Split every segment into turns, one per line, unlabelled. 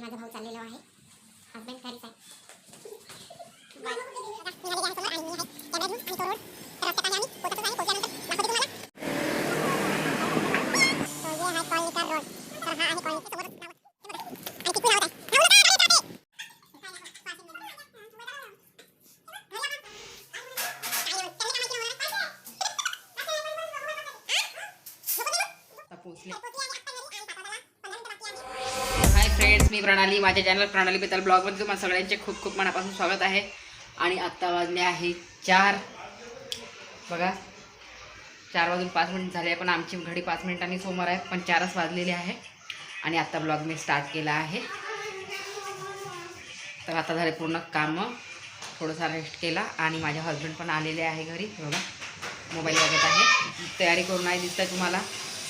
आणि माझा भाऊ चाललेलो आहे. हसबंड घरीच आहे.
फ्रेंड्स मी प्रणाली. माझ्या चॅनल प्रणाली बेताल ब्लॉगमध्ये तुम्हाला सगळ्यांचे खूप खूप मनापासून स्वागत आहे. आणि आत्ता वाजले आहे चार. बघा चार वाजून पाच मिनिट झाले पण आमची घडी पाच मिनिटांनी समोर आहे पण चारच वाजलेली आहे. आणि आत्ता ब्लॉग मी स्टार्ट केला आहे. तर आता झाले पूर्ण कामं. थोडंसा रेस्ट केला. आणि माझ्या हस्बंड पण आलेले आहे घरी. बघा मोबाईल बघत आहे. तयारी करून आहे दिसतं तुम्हाला.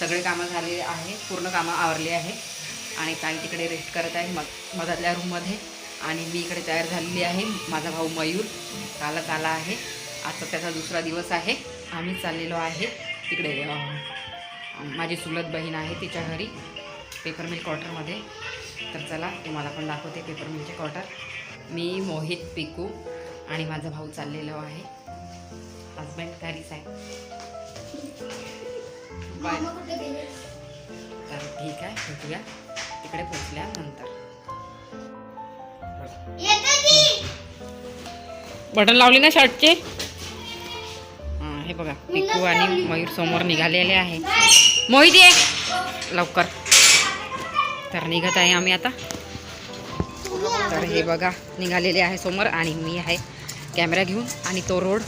सगळे कामं झालेले आहे. पूर्ण कामं आवरली आहे. आणि ताई तिकडे रेस्ट करत आहे मध मधातल्या रूममध्ये आणि मी इकडे तयार झालेली आहे. माझा भाऊ मयूर कालच आला आहे. आता त्याचा दुसरा दिवस आहे. आम्ही चाललेलो आहे तिकडे माझी चुलत बहीण आहे तिच्या घरी पेपर मिल क्वार्टरमध्ये तर चला तुम्हाला पण दाखवते पेपर मिलचे क्वार्टर मी मोहित पिकू आणि माझा भाऊ चाललेलो आहे. हजबंड घरीच आहे. बाय तर ठीक आहे भेटूया. तिकडे पोचल्यानंतर बटन लावली ना शर्टचे? हां हे बघा पिकू आणि मयूर समोर निघालेले आहे. मोहित ये! लवकर. तर निघत आहे आम्ही आता. तर हे बघा निघालेले आहे समोर आणि मी आहे कॅमेरा घेऊन आणि तो रोड.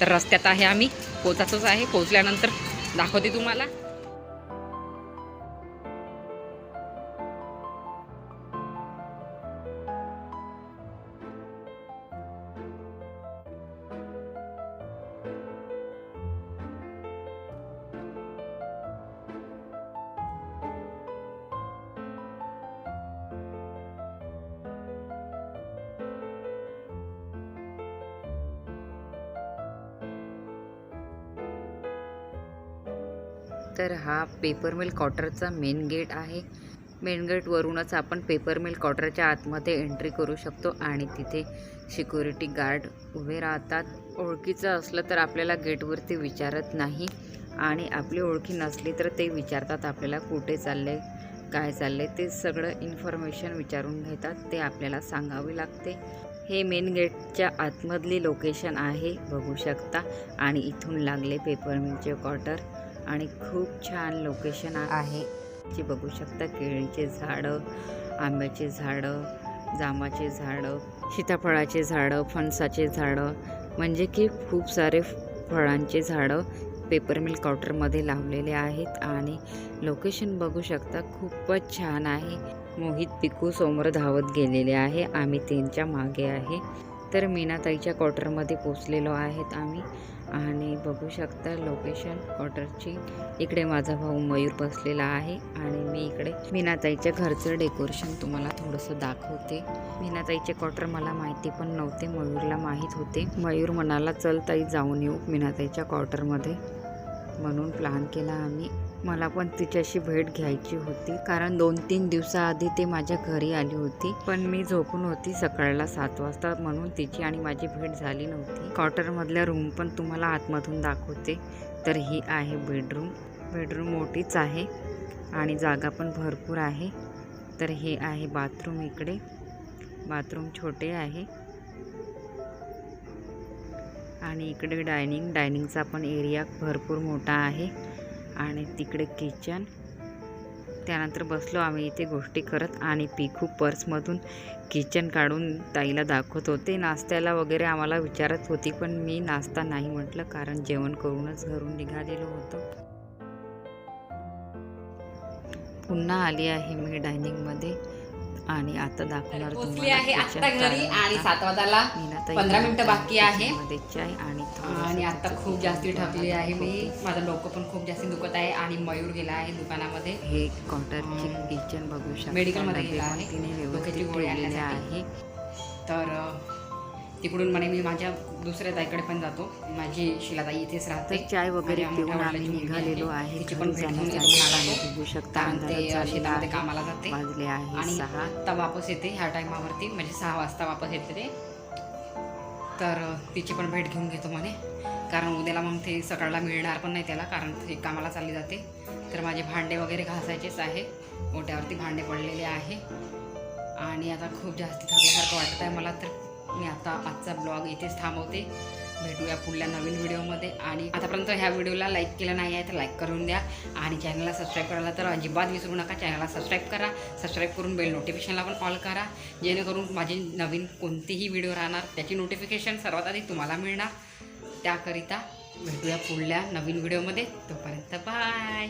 तर रस्त्यात आहे आम्ही. पोचायचंच आहे. पोचल्यानंतर दाखवते तुम्हाला. तर हा पेपर मिल कॉटरचा मेन गेट आहे. मेन गेटवरूनच आपण पेपर मिल कॉटरच्या आतमध्ये एंट्री करू शकतो आणि तिथे सिक्युरिटी गार्ड उभे राहतात. ओळखीचं असलं तर आपल्याला गेटवरती विचारत नाही आणि आपली ओळखी नसली तर ते विचारतात आपल्याला कुठे चालले काय चालले ते सगळं इन्फॉर्मेशन विचारून घेतात ते आपल्याला सांगावे लागते. हे मेन गेटच्या आतमधली लोकेशन आहे बघू शकता. आणि इथून लागले पेपर मिलचे क्वार्टर आणि खूप छान लोकेशन आहे. जे बघू शकता केळीचे झाडं आंब्याचे झाडं जामाचे झाडं सीताफळाचे झाडं फणसाचे झाडं म्हणजे की खूप सारे फळांचे झाडं पेपर मिल काउंटरमध्ये लावलेले आहेत आणि लोकेशन बघू शकता खूपच छान आहे. मोहित पिकू समोर धावत गेलेले आहे. आम्ही त्यांच्या मागे आहे. तर मीनाताईच्या क्वार्टरमध्ये पोचलेलो आहेत आम्ही. आणि बघू शकता लोकेशन ऑर्डरची इकडे माझा भाऊ मयूर बसलेला आहे आणि मी इकडे मीनाताईच्या घरचं डेकोरेशन तुम्हाला थोडंसं दाखवते. मीनाताईचे क्वार्टर मला माहिती पण नव्हते मयूरला माहीत होते. मयूर म्हणाला चल ताई जाऊन येऊ मीनाताईच्या क्वार्टरमध्ये म्हणून प्लॅन केला आम्ही. मला पण तिच्याशी भेट घ्यायची होती. कारण दोन तीन दिवसाआधी ते माझ्या घरी आली होती. पण मी झोपून होती सकाळला सात वाजता म्हणून तिची आणि माझी भेट झाली नव्हती. क्वार्टरमधल्या रूम पण तुम्हाला आतमधून दाखवते. तर ही आहे बेडरूम. बेडरूम मोठीच आहे आणि जागा पण भरपूर आहे. तर हे आहे बाथरूम इकडे. बाथरूम छोटे आहे. आणि इकडे डायनिंग. डायनिंगचा पण एरिया भरपूर मोठा आहे. आणि तिकडे किचन त्यानंतर बसलो आम्ही इथे गोष्टी करत आणि पिकू पर्समधून किचन काढून ताईला दाखवत होते. नाश्त्याला वगैरे आम्हाला विचारत होती पण मी नाश्ता नाही म्हटलं कारण जेवण करूनच घरून निघालेलो होतो. पुन्हा आली आहे मी डायनिंगमध्ये आणि आता दाखवणार
पोचली आहे आत्ता घरी आणि सात वाजाला पंधरा मिनिटं बाकी आहे
आणि
आणि आता
तिचं
खूप जास्ती थकली आहे मी. माझं डोकं पण खूप जास्ती दुखत आहे आणि मयूर गेला आहे दुकानामध्ये
हे क्वार्टरची किचन बघू शकता
मेडिकलमध्ये गेला आहे.
तिने
गोळी आणण्यासाठी.
आहे
तर तिकडून म्हणे मी माझ्या दुसऱ्या ताईकडे पण जातो. माझी शिलाताई इथेच राहते.
चाय वगैरे पिऊन आम्ही निघालेलो
आहे. तिची पण भेट घेऊन.
बघू शकता.
शेतामध्ये कामाला जाते.
वाजले आहे
आणि आत्ता वापस येते ह्या टायमावरती म्हणजे सहा वाजता वापस येते ते. तर तिची पण भेट घेऊन घेतो म्हणे. कारण उद्याला मग ते सकाळला मिळणार पण नाही त्याला. कारण ते कामाला चालली जाते. तर माझे भांडे वगैरे घासायचेच आहे. ओट्यावरती भांडे पडलेले आहे. आणि आता खूप जास्त थकल्यासारखं वाटत आहे मला. तर मी आता आजचा ब्लॉग इथेच थांबवते. भेटूया पुढल्या नवीन व्हिडिओमध्ये. आणि आतापर्यंत ह्या व्हिडिओला लाईक केलं नाही आहे तर लाईक करून द्या. आणि चॅनलला सबस्क्राईब करायला तर अजिबात विसरू नका. चॅनलला सबस्क्राईब करा. सबस्क्राईब करून बेल नोटिफिकेशनला पण कॉल करा. जेणेकरून माझे नवीन कोणतेही व्हिडिओ राहणार त्याची नोटिफिकेशन सर्वात आधी तुम्हाला मिळणार. त्याकरिता भेटूया पुढल्या नवीन व्हिडिओमध्ये. तोपर्यंत बाय